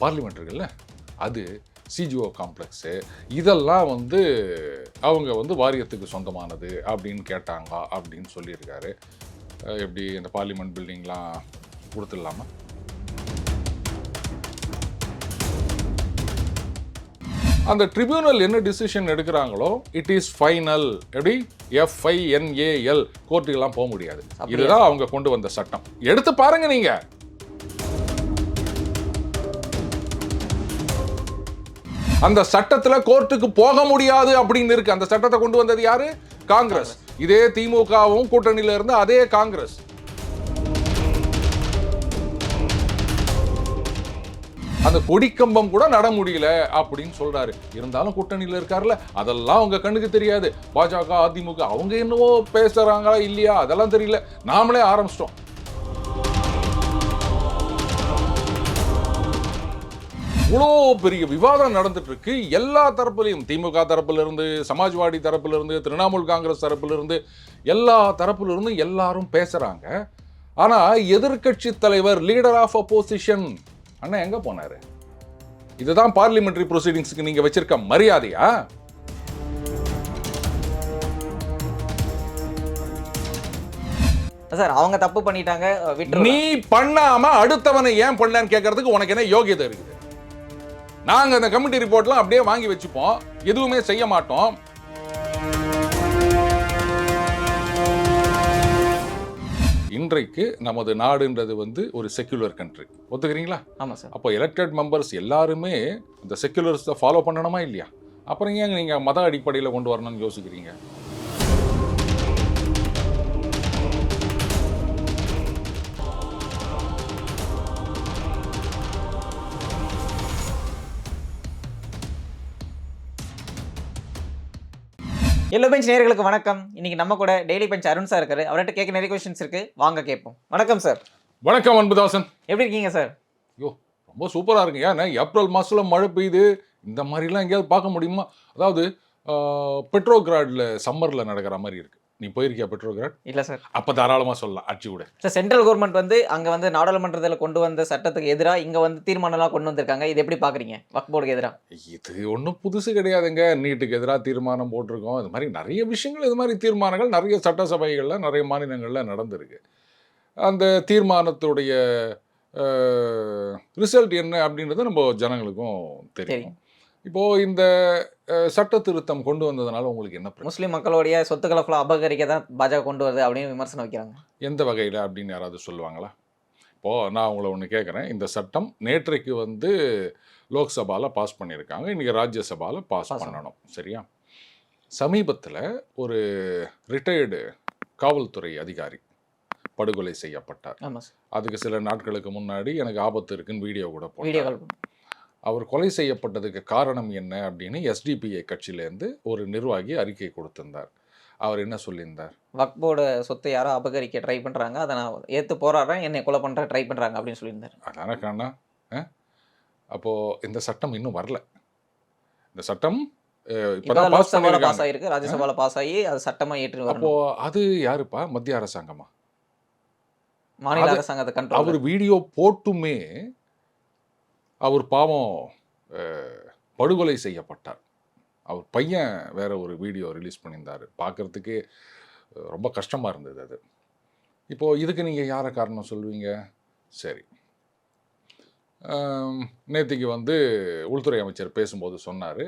Parliament இருக்குல்ல அது CGO complex இதெல்லாம் வந்து அவங்க வந்து வாரியத்துக்கு சொந்தமானது அப்படின்னு கேட்டாங்க அப்படின்னு சொல்லியிருக்காரு. எப்படி இந்த பார்லிமெண்ட் பில்டிங்லாம் கொடுத்துடலாமா? அந்த ட்ரிபியூனல் என்ன டிசிஷன் எடுக்கிறாங்களோ இட் இஸ் ஃபைனல் எப்படி? F I N A L கோர்ட்டுக்கெல்லாம் போக முடியாது. இதுதான் அவங்க கொண்டு வந்த சட்டம். எடுத்து பாருங்க நீங்க. அந்த சட்டத்துல கோர்ட்டுக்கு போக முடியாது அப்படின்னு இருக்கு. அந்த சட்டத்தை கொண்டு வந்தது யாரு? காங்கிரஸ். இதே திமுகவும் கூட்டணியில இருந்து அதே காங்கிரஸ். அந்த கொடிக்கம்பம் கூட நட முடியல அப்படின்னு சொல்றாரு. இருந்தாலும் கூட்டணியில இருக்காருல்ல. அதெல்லாம் உங்க கண்ணுக்கு தெரியாது. பாஜக அதிமுக அவங்க என்னவோ பேசுறாங்களா இல்லையா? அதெல்லாம் தெரியல. நாமளே ஆரம்பிச்சிட்டோம். இவ்வளோ பெரிய விவாதம் நடந்துட்டு இருக்கு எல்லா தரப்புலையும் திமுக தரப்புல இருந்து சமாஜ்வாடி தரப்புல இருந்து திரிணாமுல் காங்கிரஸ் தரப்புல இருந்து எல்லா தரப்புல இருந்து எல்லாரும் பேசுறாங்க. ஆனா எதிர்க்கட்சி தலைவர் லீடர் ஆஃப் அப்போசிஷன் அண்ணா எங்க போனாரு? இதுதான் பார்லிமெண்டரி ப்ரொசீடிங்ஸ்க்கு நீங்க வச்சிருக்க மரியாதையா? சார் அவங்க தப்பு பண்ணிட்டாங்க நீ பண்ணாம அடுத்தவனை ஏன் பண்ணலன்னு கேட்கறதுக்கு உனக்கு என்ன யோகியதை இருக்குது? நாங்க அந்த கமிட்டி ரிப்போர்ட்லாம் அப்படியே வாங்கி வச்சுப்போம். எதுவுமே செய்ய மாட்டோம். இன்றைக்கு நமது நாடுன்றது வந்து ஒரு செக்யுலர் கண்ட்ரி ஒத்துக்கிறீங்களா? ஆமா சார் அப்போ எலெக்டட் மெம்பர்ஸ் எல்லாருமே இந்த செக்யுலர்ஸை ஃபாலோ பண்ணணுமா இல்லையா? அப்புறம் ஏங்க நீங்கள் மத அடிப்படையில் கொண்டு வரணும்னு யோசிக்கிறீங்க? எல்லோ பெஞ்ச் நேயர்களுக்கு வணக்கம். இன்னைக்கு நம்ம கூட டெய்லி பெஞ்ச் அருண் சார் இருக்காரு. அவர்கிட்ட கேட்க நிறைய கொஸ்டின்ஸ் இருக்கு. வாங்க கேட்போம். வணக்கம் சார் வணக்கம் அன்புதாசன். எப்படி இருக்கீங்க சார் ஐயோ ரொம்ப சூப்பராக இருக்கு ஏன்னா ஏப்ரல் மாதத்தில் மழை பெய்யுது. இந்த மாதிரிலாம் எங்கேயாவது பார்க்க முடியுமா? அதாவது பெட்ரோகிராடில் சம்மரில் நடக்கிற மாதிரி இருக்கு. நீ போயிருக்கியா பெட்ரோகிராட் இல்ல சார். அப்போ தாராளமாக சொல்லலாம். அடிச்சு விட. சார் சென்ட்ரல் கவர்மெண்ட் வந்து அங்க வந்து நாடாளுமன்றத்தில் கொண்டு வந்த சட்டத்துக்கு எதிராக இங்க வந்து தீர்மானம்லாம் கொண்டு வந்திருக்காங்க. இது எப்படி பாக்குறீங்க? வக் போர்டுக்கு எதிராக இது ஒன்றும் புதுசு கிடையாதுங்க. நீட்டுக்கு எதிராக தீர்மானம் போட்டிருக்கோம். இது மாதிரி நிறைய விஷயங்கள் இது மாதிரி தீர்மானங்கள் நிறைய சட்டசபைகளில் நிறைய மாநிலங்களில் நடந்திருக்கு. அந்த தீர்மானத்துடைய ரிசல்ட் என்ன அப்படின்றது நம்ம ஜனங்களுக்கும் தெரியும். தெரியும். இப்போ இந்த சட்ட திருத்தம் கொண்டு வந்ததுனால உங்களுக்கு என்ன முஸ்லீம் மக்களுடைய சொத்துக்களை ஃபுல்லாக அபகரிக்க தான் பாஜக கொண்டு வருது அப்படின்னு விமர்சனம் வைக்கிறாங்க. எந்த வகையில் அப்படின்னு யாராவது சொல்லுவாங்களா? இப்போது நான் உங்களை ஒன்று கேட்குறேன் இந்த சட்டம் நேற்றைக்கு வந்து லோக்சபாவில் பாஸ் பண்ணியிருக்காங்க. இன்றைக்கி ராஜ்யசபாவில் பாஸ் பண்ணணும். சரியா? சமீபத்தில் ஒரு ரிட்டையர்டு காவல்துறை அதிகாரி படுகொலை செய்யப்பட்டார். அதுக்கு சில நாட்களுக்கு முன்னாடி எனக்கு ஆபத்து இருக்குன்னு வீடியோ கூட கால் அவர் கொலை செய்யப்பட்டதுக்கு காரணம் என்ன அப்படின்னு எஸ்டிபிஐ கட்சியிலேருந்து ஒரு நிர்வாகி அறிக்கை கொடுத்திருந்தார். அவர் என்ன சொல்லியிருந்தார்? வக் போர்டு சொத்தை யாரோ அபகரிக்க ட்ரை பண்றாங்க அதை நான் ஏத்து போராடுறேன் என்னை கொலை பண்ற ட்ரை பண்றாங்க அப்படின்னு சொல்லியிருந்தாரு. அதான காணா அப்போது இந்த சட்டம் இன்னும் வரல. இந்த சட்டம் இப்பதான் பாஸ் பாஸ் ராஜ்யசபால பாஸ் ஆகி அது சட்டமா ஏற்று அப்போ வரணும் அது யாருப்பா? மத்திய அரசாங்கமா? மாநில அரசாங்கத்தை கண்ட்ரோல் அவர் வீடியோ போட்டுமே அவர் பாவம் படுகொலை செய்யப்பட்டார். அவர் பையன் வேற ஒரு வீடியோ ரிலீஸ் பண்ணியிருந்தார். பார்க்கறதுக்கு ரொம்ப கஷ்டமாக இருந்தது அது. இப்போ இதுக்கு நீங்கள் யாரை காரணம் சொல்வீங்க? சரி. நேற்றுக்கு வந்து உள்துறை அமைச்சர் பேசும்போது சொன்னார்.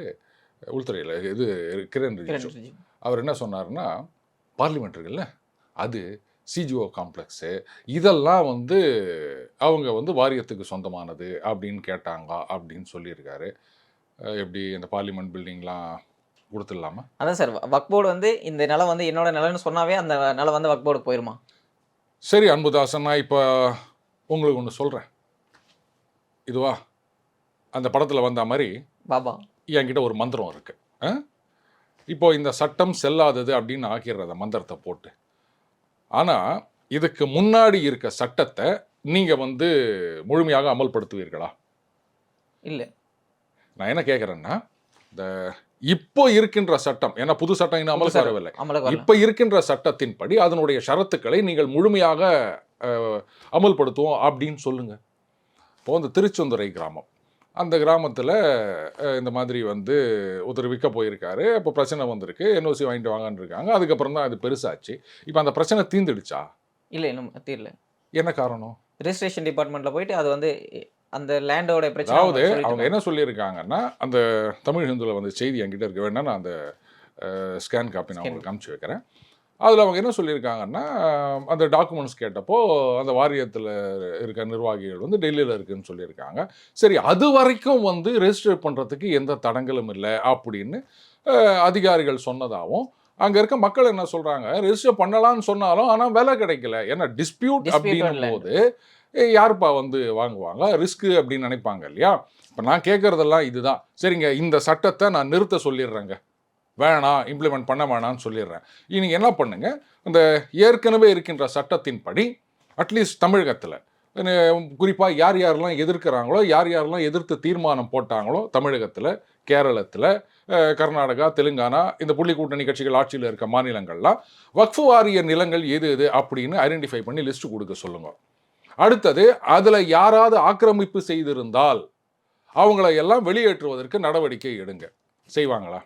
உள்துறையில் இது கிரண் ரிஜிஜு. அவர் என்ன சொன்னார்னா பார்லிமெண்ட் இருக்குல்ல அது சிஜிஓ காம்ப்ளெக்ஸு இதெல்லாம் வந்து அவங்க வந்து வாரியத்துக்கு சொந்தமானது அப்படின்னு கேட்டாங்க அப்படின்னு சொல்லியிருக்காரு. எப்படி இந்த பார்லிமெண்ட் பில்டிங்லாம் கொடுத்துடலாமா? அதான் சார் வக் போர்டு வந்து இந்த நிலம் வந்து என்னோட நிலம்னு சொன்னாவே அந்த நிலம் வந்து வக் போர்டுக்கு போயிருமா? சரி அன்புதாசன் நான் இப்போ உங்களுக்கு ஒன்று சொல்கிறேன் இதுவா? அந்த படத்தில் வந்த மாதிரி பாபா. என்கிட்ட ஒரு மந்திரம் இருக்கு. ஆ? இப்போ இந்த சட்டம் செல்லாதது அப்படின்னு ஆக்கிடுற அந்த மந்திரத்தை போட்டு. ஆனால் இதுக்கு முன்னாடி இருக்க சட்டத்தை நீங்கள் வந்து முழுமையாக அமல்படுத்துவீர்களா? இல்ல. நான் என்ன கேட்குறேன்னா இந்த இப்போ இருக்கின்ற சட்டம் ஏன்னா புது சட்டம் இன்னும் அமலுக்கு வரவில்லை. இப்போ இருக்கின்ற சட்டத்தின்படி அதனுடைய ஷரத்துக்களை நீங்கள் முழுமையாக அமல்படுத்துவோம் அப்படின்னு சொல்லுங்க. இப்போ இந்த திருச்செந்துறை கிராமம். அந்த கிராமத்தில் இந்த மாதிரி வந்து ஒருத்தர் விற்க போயிருக்காரு. அப்போ பிரச்சனை வந்திருக்கு. என்ஓசி வாங்கிட்டு வாங்கன்னு இருக்காங்க. அதுக்கப்புறம் தான் அது பெருசாச்சு. இப்போ அந்த பிரச்சனை தீந்துடுச்சா இல்ல இன்னும் தீரல. என்ன காரணம்? ரெஜிஸ்ட்ரேஷன் டிபார்ட்மெண்ட்ல போயிட்டு அது வந்து அந்த லேண்டோட பிரச்சனை அதாவது அவங்க என்ன சொல்லியிருக்காங்கன்னா அந்த தமிழ் ஹிந்துவில் வந்து செய்தி என்கிட்ட இருக்க. வேணா நான் அந்த ஸ்கேன் காப்பி நான். உங்களுக்கு அனுப்பிச்சு வைக்கிறேன். அதில் அவங்க என்ன சொல்லியிருக்காங்கன்னா அந்த டாக்குமெண்ட்ஸ் கேட்டப்போ அந்த வாரியத்தில் இருக்க நிர்வாகிகள் வந்து டெல்லியில் இருக்குன்னு சொல்லியிருக்காங்க. சரி அது வரைக்கும் வந்து ரெஜிஸ்டர் பண்ணுறதுக்கு எந்த தடங்களும் இல்லை அப்படின்னு அதிகாரிகள் சொன்னதாகவும் அங்கே இருக்க மக்கள் என்ன சொல்கிறாங்க ரெஜிஸ்டர் பண்ணலாம்னு சொன்னாலும் ஆனால் விலை கிடைக்கல. ஏன்னா டிஸ்பியூட் அப்படின்னும். போது யாருப்பா வந்து வாங்குவாங்க? ரிஸ்க்கு அப்படின்னு நினைப்பாங்க இல்லையா? இப்போ நான் கேட்குறதெல்லாம் இதுதான். சரிங்க இந்த சட்டத்தை நான் நிறுத்த சொல்லிடுறேங்க. வேணாம் இம்ப்ளிமெண்ட் பண்ண வேணாம்னு சொல்லிடுறேன். நீங்கள் என்ன பண்ணுங்க? இந்த ஏற்கனவே இருக்கின்ற சட்டத்தின்படி அட்லீஸ்ட் தமிழகத்தில் குறிப்பாக யார் யாரெல்லாம் எதிர்க்கிறாங்களோ யார் யாரெல்லாம் எதிர்த்து தீர்மானம் போட்டாங்களோ தமிழகத்தில் கேரளத்தில் கர்நாடகா தெலுங்கானா இந்த புள்ளி கூட்டணி கட்சிகள் ஆட்சியில் இருக்க மாநிலங்கள்லாம் வக்ஃபு வாரிய நிலங்கள் எது எது அப்படின்னு ஐடென்டிஃபை பண்ணி லிஸ்ட் கொடுக்க சொல்லுங்கள் அடுத்தது அதில் யாராவது ஆக்கிரமிப்பு செய்திருந்தால் அவங்கள எல்லாம் வெளியேற்றுவதற்கு நடவடிக்கை எடுங்க. செய்வாங்களா?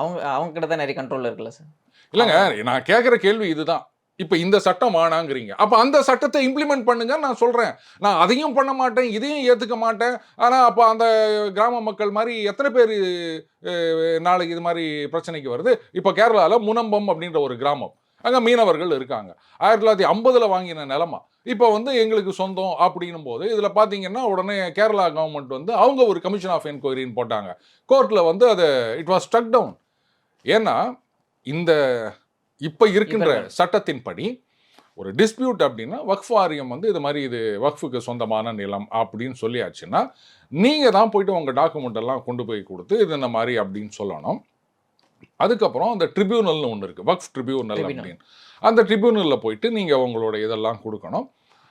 அவங்க அவங்க கிட்ட தான் நிறைய கண்ட்ரோல் இருக்குல்ல சார் இல்லைங்க நான் கேட்குற கேள்வி இதுதான். இப்போ இந்த சட்டம் ஆனாங்கிறீங்க. அப்போ அந்த சட்டத்தை இம்ப்ளிமெண்ட் பண்ணுங்க நான் சொல்கிறேன் நான் அதையும் பண்ண மாட்டேன் இதையும் ஏற்றுக்க மாட்டேன். ஆனால் அப்போ அந்த கிராம மக்கள் மாதிரி எத்தனை பேர் நாளைக்கு இது மாதிரி பிரச்சனைக்கு வருது? இப்போ கேரளாவில் முனம்பம் அப்படின்ற ஒரு கிராமம். அங்கே மீனவர்கள் இருக்காங்க. ஆயிரத்தி தொள்ளாயிரத்தி ஐம்பதில் வாங்கின நிலமா. இப்போ வந்து எங்களுக்கு சொந்தம் அப்படின்னும் போது இதில் பார்த்தீங்கன்னா உடனே கேரளா கவர்மெண்ட் வந்து அவங்க ஒரு கமிஷன் ஆஃப் என்கொயரின்னு போட்டாங்க. கோர்ட்டில் வந்து அது இட் வாஸ் ஸ்டக் டவுன் ஏன்னா இந்த இப்போ இருக்கின்ற சட்டத்தின்படி ஒரு டிஸ்பியூட் அப்படின்னா வக்ஃப் வாரியம் வந்து இது மாதிரி இது வக்ஃபுக்கு சொந்தமான நிலம் அப்படின்னு சொல்லியாச்சுன்னா நீங்கள் தான் போயிட்டு உங்கள் டாக்குமெண்ட் எல்லாம் கொண்டு போய் கொடுத்து இது இந்த மாதிரி அப்படின்னு சொல்லணும். அதுக்கப்புறம் அந்த ட்ரிபியூனல்னு ஒன்று இருக்குது வக்ஃப் ட்ரிபியூனல். அப்படின்னு. அந்த ட்ரிபியூனலில் போயிட்டு நீங்கள் உங்களோட இதெல்லாம் கொடுக்கணும்.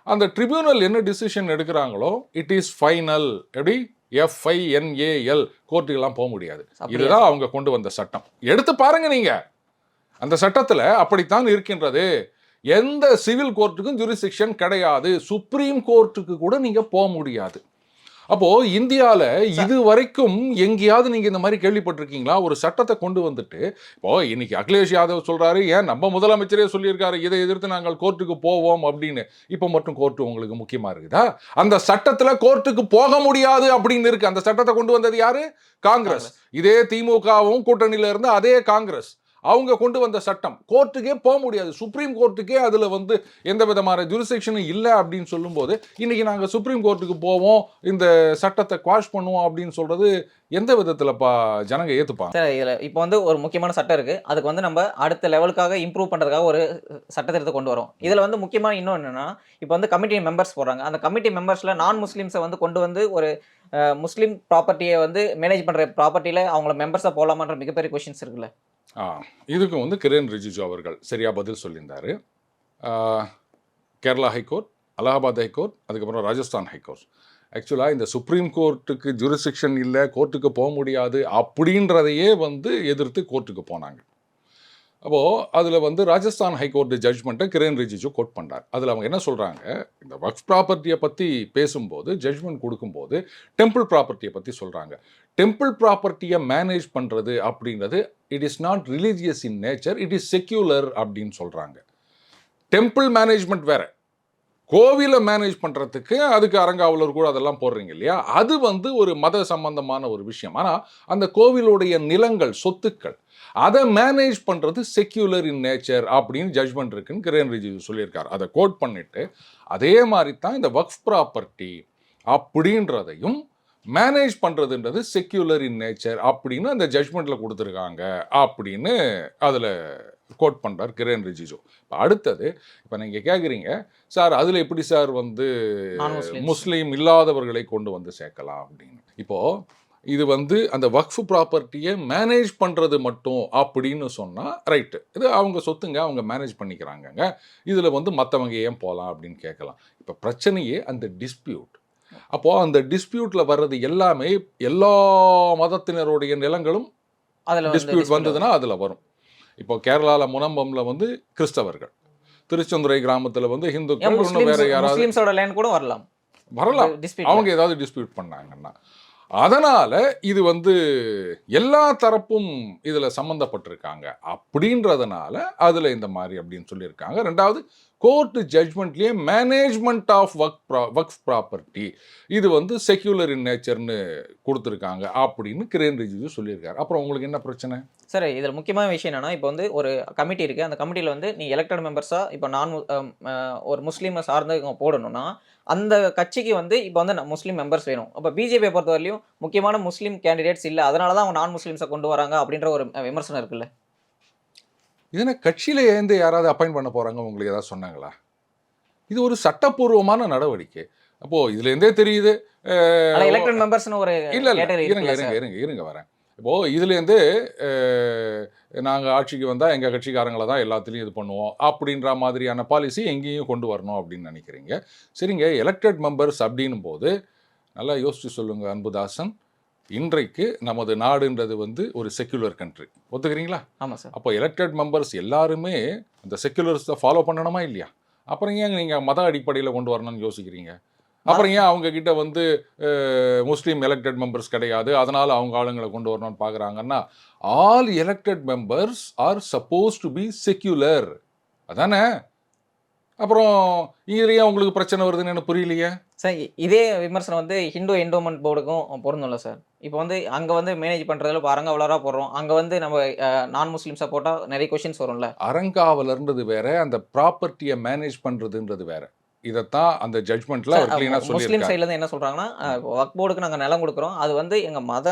அந்த ட்ரிபியூனல் என்ன டிசிஷன் எடுக்கிறாங்களோ இட் இஸ் ஃபைனல் எப்படி? F I N A L கோர்ட்டுக்கெல்லாம் போக முடியாது. இதுதான் அவங்க கொண்டு வந்த சட்டம். எடுத்து பாருங்க நீங்க. அந்த சட்டத்துல அப்படித்தான் இருக்கின்றது. எந்த சிவில் கோர்ட்டுக்கும் ஜூரிஸ்டிக்ஷன் கிடையாது. சுப்ரீம் கோர்ட்டுக்கு கூட நீங்க போக முடியாது. அப்போ இந்தியால இது வரைக்கும் எங்கேயாவது நீங்க இந்த மாதிரி கேள்விப்பட்டிருக்கீங்களா? ஒரு சட்டத்தை கொண்டு வந்துட்டு இப்போ இன்னைக்கு அகிலேஷ் யாதவ் சொல்றாரு ஏன் நம்ம முதலமைச்சரே சொல்லியிருக்காரு இதை எதிர்த்து நாங்கள் கோர்ட்டுக்கு போவோம் அப்படின்னு. இப்போ மட்டும் கோர்ட்டு உங்களுக்கு முக்கியமா இருக்குதா? அந்த சட்டத்துல கோர்ட்டுக்கு போக முடியாது அப்படின்னு இருக்கு. அந்த சட்டத்தை கொண்டு வந்தது யாரு? காங்கிரஸ். இதே திமுகவும் கூட்டணியில இருந்த அதே காங்கிரஸ். அவங்க கொண்டு வந்த சட்டம். கோர்ட்டுக்கே போக முடியாது. சுப்ரீம் கோர்ட்டுக்கே அதில் வந்து எந்த விதமான ஜூரிசெக்ஷனும் இல்லை அப்படின்னு சொல்லும்போது இன்றைக்கி நாங்கள் சுப்ரீம் கோர்ட்டுக்கு போவோம் இந்த சட்டத்தை குவாஷ் பண்ணுவோம் அப்படின்னு சொல்கிறது எந்த விதத்தில்ப்பா ஜனங்க ஏற்றுப்பாங்க சார் இதில் இப்போ வந்து ஒரு முக்கியமான சட்டம் இருக்குது அதுக்கு வந்து நம்ம அடுத்த லெவலுக்காக இம்ப்ரூவ் பண்ணுறதுக்காக ஒரு சட்டத்திட்டத்தை கொண்டு வரோம். இதில் வந்து முக்கியமான இன்னும் என்னென்னா இப்போ வந்து கமிட்டி மெம்பர்ஸ் போடுறாங்க. அந்த கமிட்டி மெம்பர்ஸில் நான் முஸ்லீம்ஸை வந்து கொண்டு வந்து ஒரு முஸ்லீம் ப்ராப்பர்ட்டியை வந்து மேனேஜ் பண்ணுற ப்ராப்பர்ட்டியில் அவங்கள மெம்பர்ஸாக போகலாமான்ற மிகப்பெரிய கொஷின்ஸ் இருக்குல்ல. ஆ இதுக்கு வந்து கிரண் ரிஜிஜு அவர்கள் சரியா பதில் சொல்லியிருந்தார். கேரளா ஹைகோர்ட் அலகாபாத் ஹைகோர்ட் அதுக்கப்புறம் ராஜஸ்தான் ஹைகோர்ட். ஆக்சுவலாக இந்த சுப்ரீம் கோர்ட்டுக்கு ஜூரிஸ்டிக்ஷன் இல்லை கோர்ட்டுக்கு போக முடியாது அப்படின்றதையே வந்து எதிர்த்து கோர்ட்டுக்கு போனாங்க. அப்போது அதில் வந்து ராஜஸ்தான் ஹைகோர்ட் ஜட்ஜ்மெண்ட்டை கிரண் ரிஜிஜு கோட் பண்ணுறார் அதில் அவங்க என்ன சொல்கிறாங்க இந்த ஒர்க் ப்ராப்பர்ட்டியை பற்றி பேசும்போது ஜட்ஜ்மெண்ட் கொடுக்கும்போது டெம்பிள் ப்ராப்பர்ட்டியை பற்றி சொல்கிறாங்க டெம்பிள் ப்ராப்பர்ட்டியை மேனேஜ் பண்ணுறது அப்படின்றது it is not religious in nature it is secular அப்படின்னு சொல்கிறாங்க டெம்பிள் மேனேஜ்மெண்ட் வேறு. கோவிலை மேனேஜ் பண்ணுறதுக்கு அதுக்கு அரங்காவலர் கூட அதெல்லாம் போடுறீங்க இல்லையா? அது வந்து ஒரு மத சம்பந்தமான ஒரு விஷயம். ஆனால் அந்த கோவிலுடைய நிலங்கள் சொத்துக்கள் அதை மேனேஜ் பண்ணுறது செக்யூலர் இன் நேச்சர் அப்படின்னு ஜட்ஜ்மெண்ட் இருக்குன்னு கிரண் ரிஜிஜு சொல்லியிருக்காரு. அதை கோட் பண்ணிட்டு அதே மாதிரி தான் இந்த வக்ஃப் ப்ராப்பர்ட்டி அப்படின்றதையும் மேனேஜ் பண்ணுறதுன்றது செக்யூலர் இன் நேச்சர் அப்படின்னு அந்த ஜட்ஜ்மெண்ட்டில் கொடுத்துருக்காங்க அப்படின்னு அதில் கோட் பண்ணுறார் கிரண் ரிஜிஜு இப்போ அடுத்தது இப்போ நீங்கள் கேட்குறீங்க சார் அதில் எப்படி சார் வந்து. முஸ்லீம் இல்லாதவர்களை கொண்டு வந்து சேர்க்கலாம்? அப்படின்னு. இப்போது இது வந்து அந்த வக்ஃப் ப்ராப்பர்ட்டியை மேனேஜ் பண்ணுறது மட்டும் அப்படின்னு சொன்னால் ரைட்டு இது அவங்க சொத்துங்க அவங்க மேனேஜ் பண்ணிக்கிறாங்கங்க. இதில் வந்து மற்றவங்க ஏன் போகலாம் அப்படின்னு கேட்கலாம். இப்போ பிரச்சனையே அந்த டிஸ்பியூட் அப்போது அந்த டிஸ்பியூட்டில் வர்றது எல்லாமே எல்லா மதத்தினருடைய நிலங்களும் அதில் டிஸ்பியூட் வந்ததுன்னா அதில் வரும். இப்போ கேரளாவில் முனம்பம்ல வந்து கிறிஸ்தவர்கள். திருச்செந்துறை கிராமத்தில் வந்து ஹிந்துக்கள் இன்னும் வேற யாராவது கூட வரலாம். வரலாம். அவங்க ஏதாவது டிஸ்பியூட் பண்ணாங்கன்னா. அதனால் இது வந்து எல்லா தரப்பும் இதில் சம்மந்தப்பட்டிருக்காங்க. அப்படின்றதுனால அதில் இந்த மாதிரி அப்படின்னு சொல்லியிருக்காங்க. ரெண்டாவது கோர்ட் ஜட்மெண்ட்லேயே மேனேஜ்மெண்ட் ஆஃப் ஒர்க் ப்ரா ஒர்க் ப்ராப்பர்ட்டி இது வந்து செக்யூலர் இன் நேச்சர்னு கொடுத்துருக்காங்க அப்படின்னு கிரேன் ரிஜிஜு சொல்லியிருக்காரு. அப்புறம் உங்களுக்கு என்ன பிரச்சனை? சார் இதில் முக்கியமான விஷயம் என்னென்னா இப்போ வந்து ஒரு கமிட்டி இருக்குது அந்த கமிட்டியில் வந்து நீ எலெக்டட் மெம்பர்ஸாக இப்போ நான் ஒரு முஸ்லீமை சார்ந்து இவங்க போடணும்னா அந்த கட்சிக்கு வந்து இப்போ வந்து முஸ்லீம் மெம்பர்ஸ் வேணும். அப்போ பிஜேபியை பொறுத்தவரையிலும் முக்கியமான முஸ்லீம் கேண்டிடேட்ஸ் இல்லை. அதனால தான் அவங்க நான் முஸ்லீம்ஸை கொண்டு வராங்க அப்படின்ற ஒரு விமர்சனம் இருக்குல்ல? இதனை கட்சியில ஏந்து யாராவது அப்பாயிண்ட் பண்ண போறாங்க உங்களுக்கு ஏதாவது சொன்னாங்களா? இது ஒரு சட்டப்பூர்வமான நடவடிக்கை. அப்போ இதுல இருந்தே தெரியுது. எலெக்டட் மெம்பர்ஸ்னு ஒரு இல்ல இருங்க இருங்க இருங்க வரேன். இப்போ இதுலேருந்து நாங்க ஆட்சிக்கு வந்தா எங்க கட்சிக்காரங்களை தான் எல்லாத்துலேயும் இது பண்ணுவோம் அப்படின்ற மாதிரியான பாலிசி எங்கேயும் கொண்டு வரணும் அப்படின்னு நினைக்கிறீங்க. சரிங்க எலெக்டட் மெம்பர்ஸ் அப்படின்னும் போது நல்லா யோசிச்சு சொல்லுங்க அன்புதாசன். இன்றைக்கு நமது நாடுன்றது வந்து ஒரு செக்யுலர் கண்ட்ரி ஒத்துக்கிறீங்களா? ஆமாம் சார். அப்போ எலெக்டட் மெம்பர்ஸ் எல்லாருமே அந்த செக்யுலர்ஸை ஃபாலோ பண்ணணுமா இல்லையா? அப்புறம் ஏன் நீங்கள் மத அடிப்படையில் கொண்டு வரணும்னு யோசிக்கிறீங்க? அப்புறம் ஏன் அவங்க கிட்ட வந்து முஸ்லீம் எலெக்டட் மெம்பர்ஸ் கிடையாது? அதனால அவங்க ஆளுங்களை கொண்டு வரணும்னு பார்க்குறாங்கன்னா all elected members are suppose to be secular அதானே? அப்புறம் இதுலயே உங்களுக்கு பிரச்சனை வருதுன்னு எனக்கு புரியலையே? சார் இதே விமர்சனம் வந்து ஹிந்து என்டோமெண்ட் போர்டுக்கும் பொருந்தும்ல சார். இப்போ வந்து அங்கே வந்து மேனேஜ் பண்ணுறதுல இப்போ அரங்கவலராக போடுறோம். அங்கே வந்து நம்ம நான் முஸ்லீம்ஸை போட்டால் நிறைய கொஷின்ஸ் வரும்ல. அறங்காவலர்ன்றது வேற அந்த ப்ராப்பர்ட்டியை மேனேஜ் பண்றதுன்றது வேற. இதைத்தான் அந்த ஜட்மெண்ட்ல முஸ்லீம் சைட்ல இருந்து என்ன சொல்றாங்கன்னா ஒர்க் போர்டுக்கு நாங்கள் நிலம் கொடுக்குறோம். அது வந்து எங்க மத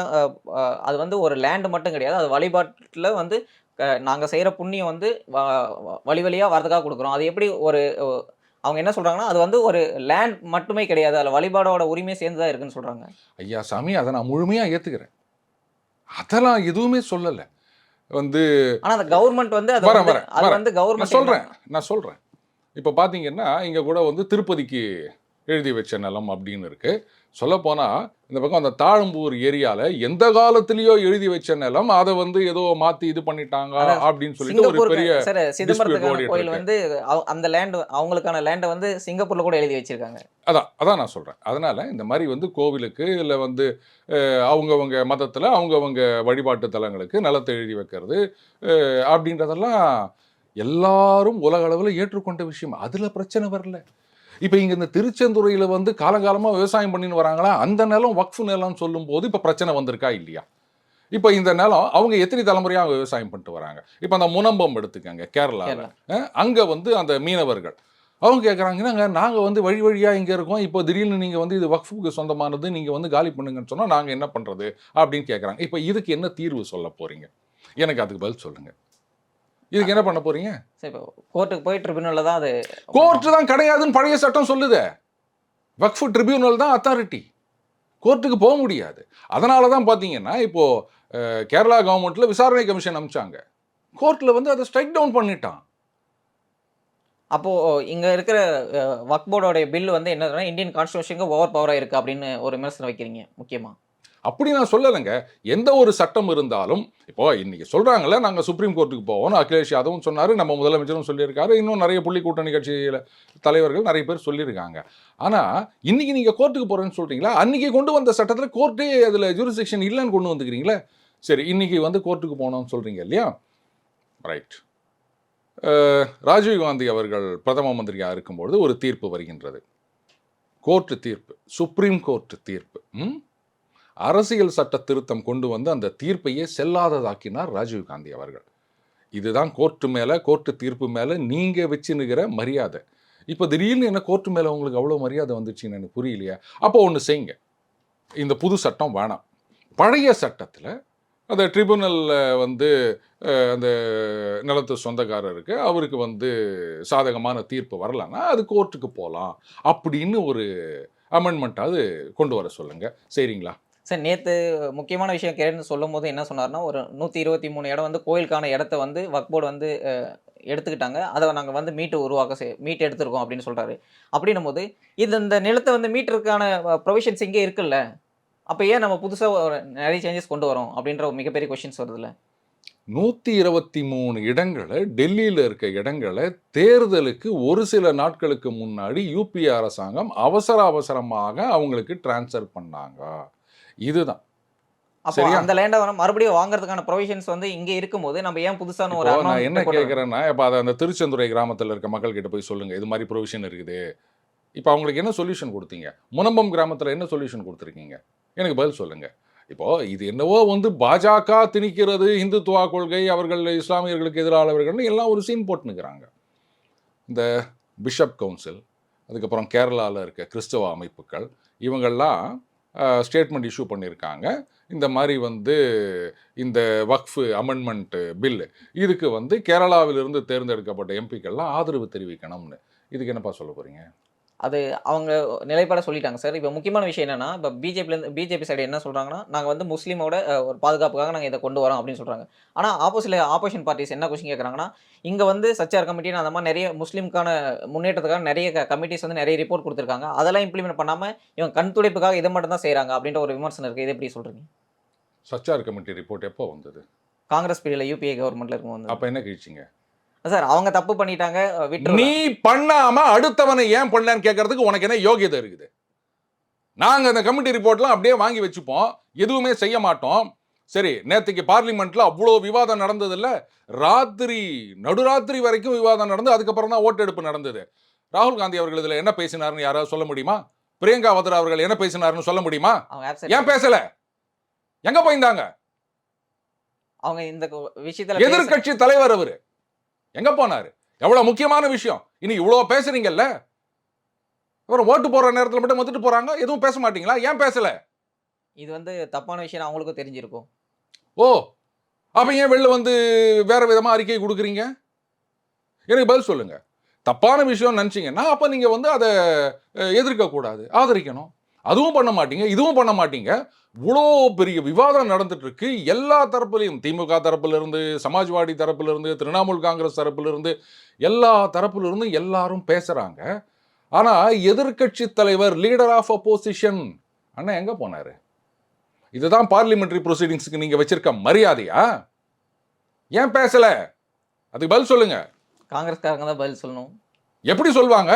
அது வந்து ஒரு லேண்ட் மட்டும் கிடையாது. அது வழிபாட்டில் வந்து அஹ், நாங்க செய்யற புண்ணியம் வந்து வழி வழியா வரதுக்காக கொடுக்குறோம். அது எப்படி ஒரு அவங்க என்ன சொல்றாங்கன்னா அது வந்து ஒரு லேண்ட் மட்டுமே கிடையாது. அதில் வழிபாடோட உரிமை சேர்ந்து தான் இருக்குன்னு சொல்றாங்க. ஐயா சாமி அதை நான் முழுமையா ஏத்துக்கிறேன். அதெல்லாம் எதுவுமே சொல்லல. வந்து ஆனா அந்த கவர்மெண்ட் வந்து அது வந்து- கவர்மெண்ட் சொல்றேன் நான் சொல்றேன். இப்போ பாத்தீங்கன்னா இங்க கூட வந்து திருப்பதிக்கு எழுதி வச்ச நிலம் அப்படின்னு இருக்கு. சொல்லப்போனா இந்த பக்கம் அந்த தாழம்பூர் ஏரியால எந்த காலத்திலயோ எழுதி வச்ச நிலம் அதை வந்து ஏதோ மாத்தி இது பண்ணிட்டாங்க அப்படின்னு சொல்லிட்டு ஒரு பெரிய சிதம்பரத்துக்கான கோயில். வந்து அந்த லேண்ட் அவங்களுக்கான லேண்டை வந்து சிங்கப்பூர்ல கூட எழுதி வச்சிருக்காங்க. அதான் அதான் நான் சொல்கிறேன் அதனால் இந்த மாதிரி வந்து கோவிலுக்கு இல்லை வந்து அவங்கவங்க மதத்தில் அவங்கவங்க வழிபாட்டு தலங்களுக்கு நிலத்தை எழுதி வைக்கிறது அப்படின்றதெல்லாம் எல்லாரும் உலக அளவில் ஏற்றுக்கொண்ட விஷயம். அதில் பிரச்சனை வரல. இப்போ இங்கே இந்த திருச்செந்துறையில் வந்து காலங்காலமாக விவசாயம் பண்ணின்னு வராங்களா? அந்த நிலம் வக்ஃபு நிலம்னு சொல்லும்போது இப்போ பிரச்சனை வந்திருக்கா இல்லையா? இப்போ இந்த நிலம் அவங்க எத்தனை தலைமுறையாக அவங்க விவசாயம் பண்ணிட்டு வராங்க? இப்போ அந்த முனம்பம் எடுத்துக்கங்க கேரளாவில் கேரளா. அங்கே வந்து அந்த மீனவர்கள். அவங்க கேட்குறாங்கன்னா நாங்கள் வந்து வழி வழியாக இங்கே இருக்கோம். இப்போ திடீர்னு நீங்கள் வந்து இது வக்ஃபுக்கு சொந்தமானது நீங்கள் வந்து காலி பண்ணுங்கன்னு சொன்னால் நாங்கள் என்ன பண்ணுறது அப்படின்னு கேட்குறாங்க இப்போ இதுக்கு என்ன தீர்வு சொல்ல போகிறீங்க எனக்கு அதுக்கு பதில் சொல்லுங்கள் இதுக்கு என்ன பண்ண போகிறீங்க சரி இப்போ கோர்ட்டுக்கு போய் ட்ரிபியூனல்ல தான் அது கோர்ட்டு தான் கிடையாதுன்னு பழைய சட்டம் சொல்லுதே. வக்ஃபு ட்ரிபியூனல் தான் அத்தாரிட்டி கோர்ட்டுக்கு போக முடியாது. அதனால தான் பார்த்தீங்கன்னா இப்போது கேரளா கவர்மெண்ட்டில் விசாரணை கமிஷன் அமிச்சாங்க கோர்ட்டில் வந்து அதை ஸ்ட்ரைக் டவுன் பண்ணிட்டான். அப்போ இங்க இருக்கிற ஒர்க் போர்டோட பில் வந்து என்னதுன்னா இந்தியன் கான்ஸ்டியூஷனுக்கு ஓவர் பவரா இருக்கு அப்படின்னு ஒரு விமர்சனம் வைக்கிறீங்க முக்கியமா? அப்படி நான் சொல்லலைங்க. எந்த ஒரு சட்டம் இருந்தாலும் இப்போ இன்னைக்கு சொல்கிறாங்கல்ல நாங்கள் சுப்ரீம் கோர்ட்டுக்கு போவோம். அகிலேஷ் யாதவும் சொன்னார் நம்ம முதலமைச்சரும் சொல்லியிருக்காரு. இன்னும் நிறைய புள்ளி கூட்டணி கட்சியில் தலைவர்கள் நிறைய பேர் சொல்லியிருக்காங்க. ஆனால் இன்னைக்கு நீங்கள் கோர்ட்டுக்கு போகிறேன்னு சொல்கிறீங்களா அன்றைக்கி கொண்டு வந்த சட்டத்தில் கோர்ட்டே அதில் ஜூரிசெக்ஷன் இல்லைன்னு கொண்டு வந்துக்கிறீங்களே? சரி இன்னைக்கு வந்து கோர்ட்டுக்கு போனோம்னு சொல்கிறீங்க இல்லையா? ரைட் ராஜீவ் காந்தி அவர்கள் பிரதம மந்திரியாக இருக்கும்பொழுது ஒரு தீர்ப்பு வருகின்றது. கோர்ட்டு தீர்ப்பு சுப்ரீம் கோர்ட்டு தீர்ப்பு. ம்? அரசியல் சட்ட திருத்தம் கொண்டு வந்து அந்த தீர்ப்பையே செல்லாததாக்கினார் ராஜீவ் காந்தி அவர்கள். இதுதான் கோர்ட்டு மேலே கோர்ட்டு தீர்ப்பு மேலே நீங்கள் வச்சுனுகிற மரியாதை. இப்போ திடீர்னு என்ன கோர்ட்டு மேலே உங்களுக்கு அவ்வளோ மரியாதை வந்துச்சுன்னு எனக்கு புரியலையா அப்போ ஒன்று செய்யுங்க. இந்த புது சட்டம் வேணாம். பழைய சட்டத்தில் அந்த ட்ரிபுனலில் வந்து அந்த நிலத்து சொந்தக்காரருக்கு அவருக்கு வந்து சாதகமான தீர்ப்பு வரலன்னா அது கோர்ட்டுக்கு போகலாம் அப்படின்னு ஒரு அமெண்ட்மெண்ட்டாவது கொண்டு வர சொல்லுங்கள் சரிங்களா? சார் நேற்று முக்கியமான விஷயம் கேட்டு சொல்லும் போது என்ன சொன்னார்னா ஒரு நூற்றி இருபத்தி மூணு இடம் வந்து கோயிலுக்கான இடத்த வந்து ஒர்க் போர்டு வந்து எடுத்துக்கிட்டாங்க. அதை நாங்கள் வந்து மீட்டு உருவாக்க செய் மீட்டு எடுத்திருக்கோம் அப்படின்னு சொல்கிறாரு அப்படின்னும் போது இது இந்த நிலத்தை வந்து மீட்டருக்கான ப்ரொவிஷன்ஸ் இங்கே இருக்குல்ல? அப்போ ஏன் நம்ம புதுசாக நிறைய சேஞ்சஸ் கொண்டு வரோம்? அப்படின்ற ஒரு மிகப்பெரிய கொஷின்ஸ் வருதுல்ல? நூற்றி இருபத்தி மூணு இடங்களை டெல்லியில் இருக்க இடங்களை தேர்தலுக்கு ஒரு சில நாட்களுக்கு முன்னாடி யூபி அரசாங்கம் அவசர அவசரமாக அவங்களுக்கு டிரான்ஸ்ஃபர் பண்ணாங்க. இதுதான். அப்போ? அந்த லேண்டை மறுபடியும் வாங்குறதுக்கான ப்ரொவிஷன்ஸ் வந்து இங்க இருக்கும்போது நம்ம ஏன் புதுசான ஒரு நான் என்ன? கேட்குறேன்னா இப்போ அதை அந்த திருச்செந்துறை கிராமத்தில் இருக்க மக்கள் கிட்ட போய் சொல்லுங்க. இது மாதிரி ப்ரொவிஷன் இருக்குது. இப்போ அவங்களுக்கு என்ன சொல்யூஷன் கொடுத்தீங்க? முனம்பம் கிராமத்தில் என்ன சொல்யூஷன் கொடுத்துருக்கீங்க? எனக்கு பதில் சொல்லுங்க. இப்போ இது என்னவோ வந்து பாஜக திணிக்கிறது இந்துத்துவா கொள்கை அவர்கள் இஸ்லாமியர்களுக்கு எதிரானவர்கள்னு எல்லாம் ஒரு சீன் போட்டுனுக்கிறாங்க இந்த பிஷப் கவுன்சில் அதுக்கப்புறம் கேரளாவில் இருக்க கிறிஸ்தவ அமைப்புகள் இவங்கெல்லாம் ஸ்டேட்மெண்ட் இஷ்யூ பண்ணியிருக்காங்க இந்த மாதிரி வந்து இந்த வக்ஃபு அமெண்ட்மெண்ட்டு பில்லு இதுக்கு வந்து கேரளாவிலிருந்து தேர்ந்தெடுக்கப்பட்ட எம்பிக்கள்லாம் ஆதரவு தெரிவிக்கணும்னு. இதுக்கு என்னப்பா சொல்ல போகிறீங்க அது அவங்க நிலைப்பாட சொல்லிட்டாங்க. சார் இப்போ முக்கியமான விஷயம் என்னன்னா இப்போ பிஜேபிலேருந்து பிஜேபி சைடு என்ன சொல்றாங்கன்னா நாங்கள் வந்து முஸ்லீமோட ஒரு பாதுகாப்புக்காக நாங்கள் இதை கொண்டு வரோம் அப்படின்னு சொல்றாங்க. ஆனால் ஆப்போசிட்ல ஆப்போசிஷன் பார்ட்டிஸ் என்ன கொஸ்டின் கேட்குறாங்கன்னா இங்கே வந்து சச்சார் கமிட்டின்னு அந்த மாதிரி நிறைய முஸ்லீமுக்கான முன்னேற்றத்துக்காக நிறைய கமிட்டிஸ் வந்து நிறைய ரிப்போர்ட் கொடுத்துருக்காங்க. அதெல்லாம் இம்ப்ளிமெண்ட் பண்ணாமல் இவங்க கண் துடைப்புக்காக இதை மட்டும் தான் செய்கிறாங்க அப்படின்ற ஒரு விமர்சனம் இருக்குது இது எப்படி சொல்கிறீங்க சச்சார் கமிட்டி ரிப்போர்ட் எப்போ வந்தது? காங்கிரஸ் பீரியடில் யூபிஏ கவர்மெண்ட்ல இருக்கும் வந்து அப்போ என்ன கழிச்சிங்க? சார் அவங்க தப்பு பண்ணிட்டாங்க விட்டு நீ பண்ணாம அடுத்தவனை ஏன் பண்ணலன்னு கேட்கறதுக்கு உனக்கு என்ன யோகியதை இருக்குது? நாங்க அந்த கமிட்டி ரிப்போர்ட்லாம் அப்படியே வாங்கி வச்சுப்போம் எதுவுமே செய்ய மாட்டோம். சரி நேத்துக்கு பார்லிமெண்ட்ல அவ்வளோ விவாதம் நடந்தது இல்ல ராத்திரி நடுராத்திரி வரைக்கும் விவாதம் நடந்து அதுக்கப்புறம் தான் ஓட்டெடுப்பு நடந்தது. ராகுல் காந்தி அவர்கள் இதுல என்ன பேசினாருன்னு யாராவது சொல்ல முடியுமா? பிரியங்கா வத்ரா அவர்கள் என்ன பேசினாருன்னு சொல்ல முடியுமா. ஏன் பேசல? எங்க போயிருந்தாங்க? அவங்க இந்த விஷயத்துல எதிர்க்கட்சி தலைவர் அவரு. எங்க போனாரு? எவ்வளவு முக்கியமான விஷயம். இனி இவ்வளவு பேசுறீங்கல்ல? அப்புறம் ஓட்டு போற நேரத்துல மட்டும் வந்துட்டு போறாங்க. எதுவும் பேச மாட்டீங்களா? ஏன் பேசல? இது வந்து தப்பான விஷயம் அவங்களுக்கும் தெரிஞ்சிருக்கும். ஓ அப்ப ஏன் வெளில வந்து வேற விதமா அறிக்கை கொடுக்குறீங்க? எனக்கு பதில் சொல்லுங்க. தப்பான விஷயம் நினைச்சீங்கன்னா அப்ப நீங்க வந்து அதை எதிர்க்க கூடாது ஆதரிக்கணும். அதுவும் பண்ண மாட்டீங்க இதுவும் பண்ண மாட்டீங்க. இவ்வளோ பெரிய விவாதம் நடந்துட்டு இருக்கு எல்லா தரப்புலையும் திமுக தரப்புல இருந்து சமாஜ்வாடி தரப்புல இருந்து திரிணாமுல் காங்கிரஸ் தரப்புல இருந்து எல்லா தரப்புல இருந்து எல்லாரும் பேசுறாங்க. ஆனா எதிர்க்கட்சி தலைவர் லீடர் ஆஃப் அப்போசிஷன் அண்ணா எங்க போனாரு? இதுதான் பார்லிமெண்டரி ப்ரொசீடிங்ஸ்க்கு நீங்க வச்சிருக்க மரியாதையா? ஏன் பேசல? அதுக்கு பதில் சொல்லுங்க. காங்கிரஸ்காரங்க தான் பதில் சொல்லணும். எப்படி சொல்லுவாங்க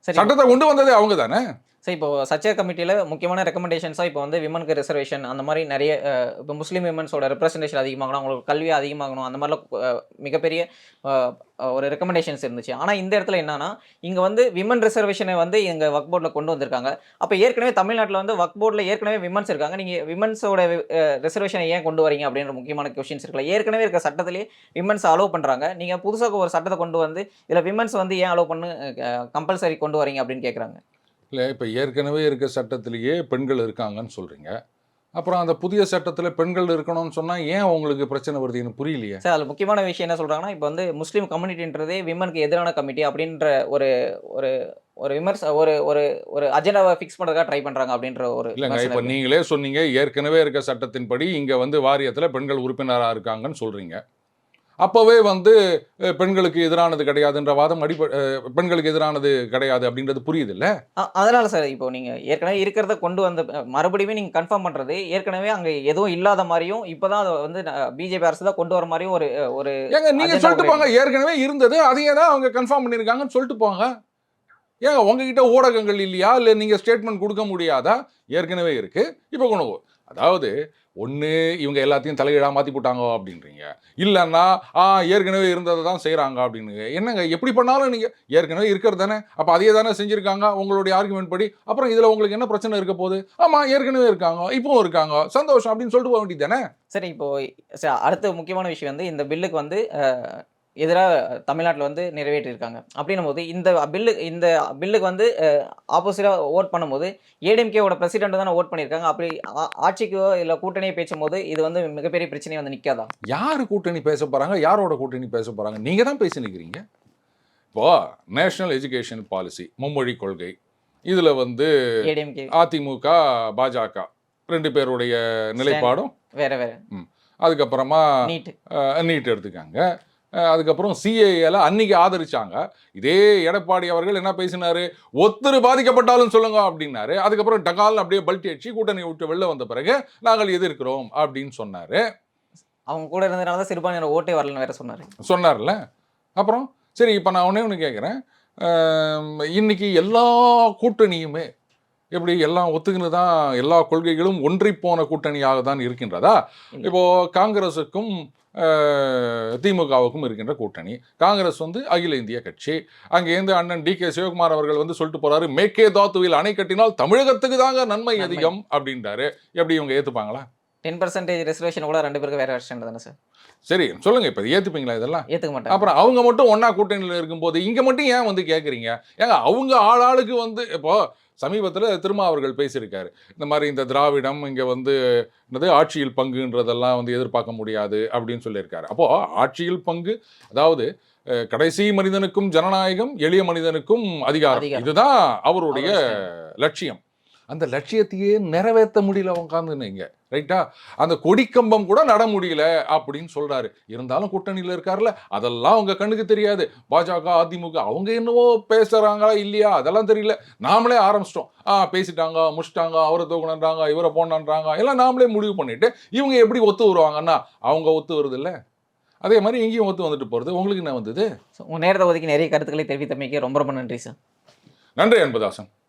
சரி. சட்டத்தை கொண்டு வந்ததே அவங்க தானே? ஸோ இப்போ சச்சர் கமிட்டியில் முக்கியமான ரெக்கமெண்டேஷன்ஸாக இப்போ வந்து விமனுக்கு ரிசர்வேஷன் அந்த மாதிரி நிறைய இப்போ முஸ்லீம் விமன்ஸோட ரெப்ரஸன்டேஷன் அதிகமாகணும் அவங்களுக்கு கல்வி அதிகமாகணும் அந்த மாதிரிலாம் மிகப்பெரிய ஒரு ரெக்கமெண்டேஷன்ஸ் இருந்துச்சு. ஆனால் இந்த இடத்துல என்னன்னா இங்கே வந்து விமன் ரிசர்வேஷனை வந்து எங்கள் ஒர்க் போர்டில் கொண்டு வந்திருக்காங்க. அப்போ ஏற்கனவே தமிழ்நாட்டில் வந்து ஒர்க் போர்டில் ஏற்கனவே விமன்ஸ் இருக்காங்க. நீங்கள் விமன்ஸோட ரிசர்வேஷனை ஏன் கொண்டு வரீங்க அப்படின்ற முக்கியமான கொஷின்ஸ் இருக்குல்ல. ஏற்கனவே இருக்க சட்டத்திலே விமன்ஸ் அலோவ் பண்ணுறாங்க நீங்கள் புதுசாக ஒரு சட்டத்தை கொண்டு வந்து இதில் விமன்ஸ் வந்து ஏன் அலோவ் பண்ணு கம்பல்சரி கொண்டு வரீங்க அப்படின்னு கேட்குறாங்க இல்லை இப்போ ஏற்கனவே இருக்க சட்டத்திலேயே பெண்கள் இருக்காங்கன்னு சொல்றீங்க. அப்புறம் அந்த புதிய சட்டத்தில் பெண்கள் இருக்கணும்னு சொன்னா ஏன் உங்களுக்கு பிரச்சனை வருதுன்னு புரியலையே. சார் அதில் முக்கியமான விஷயம் என்ன சொல்கிறாங்கன்னா இப்போ வந்து முஸ்லீம் கம்யூனிட்டின்றதே விமனுக்கு எதிரான கமிட்டி அப்படின்ற ஒரு ஒரு ஒரு விமர்ச ஒரு ஒரு ஒரு அஜெண்டாவை ஃபிக்ஸ் பண்ணுறதுக்காக ட்ரை பண்ணுறாங்க அப்படின்ற ஒரு இல்லைங்க இப்போ. நீங்களே சொன்னீங்க ஏற்கனவே இருக்க சட்டத்தின்படி இங்க வந்து வாரியத்துல பெண்கள் உறுப்பினராக இருக்காங்கன்னு சொல்றீங்க. அப்போவே வந்து பெண்களுக்கு எதிரானது கிடையாதுன்ற வாதம் அடிப்ப பெண்களுக்கு எதிரானது கிடையாது அப்படின்றது புரியுது இல்ல அதனால சார் இப்போ நீங்கள் ஏற்கனவே இருக்கிறத கொண்டு வந்து மறுபடியும் நீங்கள் கன்ஃபார்ம் பண்ணுறது ஏற்கனவே அங்கே எதுவும் இல்லாத மாதிரியும் இப்போ தான் அதை வந்து பிஜேபி அரசு தான் கொண்டு வர மாதிரியும் ஒரு ஒரு ஏங்க நீங்க agenda சொல்லிட்டு போங்க ஏற்கனவே இருந்தது அதையே தான் அவங்க கன்ஃபார்ம் பண்ணியிருக்காங்கன்னு சொல்லிட்டு போங்க. ஏங்க உங்ககிட்ட ஊடகங்கள் இல்லையா? இல்லை நீங்க ஸ்டேட்மெண்ட் கொடுக்க முடியாதா? ஏற்கனவே இருக்கு இப்போ கொண்டு அதாவது ஒன்று இவங்க எல்லாத்தையும் தலையீடாக மாற்றி போட்டாங்க அப்படின்றீங்க. இல்லைன்னா ஆ ஏற்கனவே இருந்ததை தான் செய்கிறாங்க அப்படின்னு. என்னங்க எப்படி பண்ணாலும் நீங்கள் ஏற்கனவே இருக்கிறது தானே? அப்போ அதையே தானே செஞ்சுருக்காங்க? உங்களுடைய ஆர்குமெண்ட் படி. அப்புறம் இதில் உங்களுக்கு என்ன பிரச்சனை இருக்க போகுது? ஆமாம் ஏற்கனவே இருக்காங்க இப்போவும் இருக்காங்க. சந்தோஷம் அப்படின்னு சொல்லிட்டு போக வேண்டியது தானே? சரி இப்போ சரி, அடுத்த முக்கியமான விஷயம் வந்து இந்த பில்லுக்கு வந்து எதிராக தமிழ்நாட்டில் வந்து நிறைவேற்றியிருக்காங்க அப்படின்னும் போது இந்த பில்லு இந்த பில்லுக்கு வந்து ஆப்போசிட்டாக ஓட் பண்ணும்போது ஏடிஎம்கேவோட பிரசிடென்ட் தானே ஓட் பண்ணியிருக்காங்க. அப்படி ஆட்சிக்கோ இல்லை கூட்டணியோ பேசும்போது இது வந்து மிகப்பெரிய பிரச்சனை வந்து நிற்காதா யார் கூட்டணி பேச போறாங்க? யாரோட கூட்டணி பேச போறாங்க? நீங்க தான் பேசி நிற்கிறீங்க இப்போ நேஷனல் எஜுகேஷன் பாலிசி மும்மொழி கொள்கை. இதுல வந்து அதிமுக பாஜக ரெண்டு பேருடைய நிலைப்பாடும் வேற வேற. அதுக்கப்புறமா நீட் நீட் எடுத்துக்காங்க. அதுக்கப்புறம் சிஏஏல அன்னைக்கு ஆதரிச்சாங்க. இதே எடப்பாடி அவர்கள் என்ன பேசினாரு? ஒத்துரு பாதிக்கப்பட்டாலும் சொல்லுங்க அப்படின்னாரு. அதுக்கப்புறம் டகால் அப்படியே பல்ட்டி அடிச்சு கூட்டணி விட்டு வெளில வந்த பிறகு நாங்கள் எதிர்க்கிறோம் அப்படின்னு சொன்னாரு. அவங்க கூட இருந்ததுனால தான் சிறுபான்மையினர் ஓட்டே வரலன்னு வேற சொன்னாரு. சொன்னார்ல. அப்புறம் சரி இப்போ நான் ஒன்றே ஒன்று கேட்குறேன் இன்னைக்கு எல்லா கூட்டணியுமே எப்படி எல்லாம் ஒத்துக்கின்னு தான் எல்லா கொள்கைகளும் ஒன்றி போன கூட்டணியாக தான் இருக்கின்றதா? இல்லை. இப்போ காங்கிரஸுக்கும் திமுகவுக்கும் இருக்கின்ற கூட்டணி. காங்கிரஸ் வந்து அகில இந்திய கட்சி. அங்கேருந்து அண்ணன் டி கே சிவகுமார் அவர்கள் வந்து சொல்லிட்டு போறாரு மேக்கே தாத்துவில் அணை கட்டினால் தமிழகத்துக்கு தாங்க நன்மை. அதிகம் அப்படின்றாரு. எப்படி இவங்க ஏத்துப்பாங்களா? டென் பர்சன்டேஜ் ரெசர்வேஷன் கூட ரெண்டு பேருக்கு வேற வருஷன் தானே சார் சரி சொல்லுங்க இப்போ ஏத்துப்பீங்களா இதெல்லாம்? ஏத்துக்க மாட்டாங்க. அப்புறம் அவங்க மட்டும் ஒண்ணா கூட்டணியில் இருக்கும்போது இங்க மட்டும் ஏன் வந்து கேட்குறீங்க ஏங்க அவங்க ஆளாளுக்கு வந்து இப்போ சமீபத்தில் திருமா அவர்கள் பேசியிருக்காரு. இந்த மாதிரி இந்த திராவிடம் இங்கே வந்து என்னது ஆட்சியில் பங்குன்றதெல்லாம் வந்து எதிர்பார்க்க முடியாது அப்படின்னு சொல்லியிருக்காரு. அப்போ ஆட்சியில் பங்கு அதாவது கடைசி மனிதனுக்கும் ஜனநாயகம் எளிய மனிதனுக்கும் அதிகாரம். இதுதான் அவருடைய அவரோட லட்சியம். அந்த லட்சியத்தையே நிறைவேற்ற முடியல உட்காந்து இங்க. ரைட்டா? அந்த கொடிக்கம்பம் கூட நட முடியல அப்படின்னு சொல்றாரு. இருந்தாலும் கூட்டணியில் இருக்காருல்ல அதெல்லாம் உங்க கண்ணுக்கு தெரியாது. பாஜக அதிமுக அவங்க என்னவோ பேசுறாங்களா இல்லையா? அதெல்லாம் தெரியல. நாமளே ஆரம்பிச்சிட்டோம். ஆ பேசிட்டாங்க முடிச்சிட்டாங்க அவரை தூக்கணுன்றாங்க இவரை போனான்றாங்க எல்லாம் நாமளே முடிவு பண்ணிட்டு இவங்க எப்படி ஒத்து வருவாங்கன்னா அவங்க ஒத்து வருது இல்ல அதே மாதிரி இங்கேயும் ஒத்து வந்துட்டு போறது. உங்களுக்கு என்ன வந்தது? So, உங்க நேரத்தை ஒதுக்கி நிறைய கருத்துக்களை தெரிவித்தமைக்கு ரொம்ப ரொம்ப நன்றி சார் நன்றி அன்பதாசன்.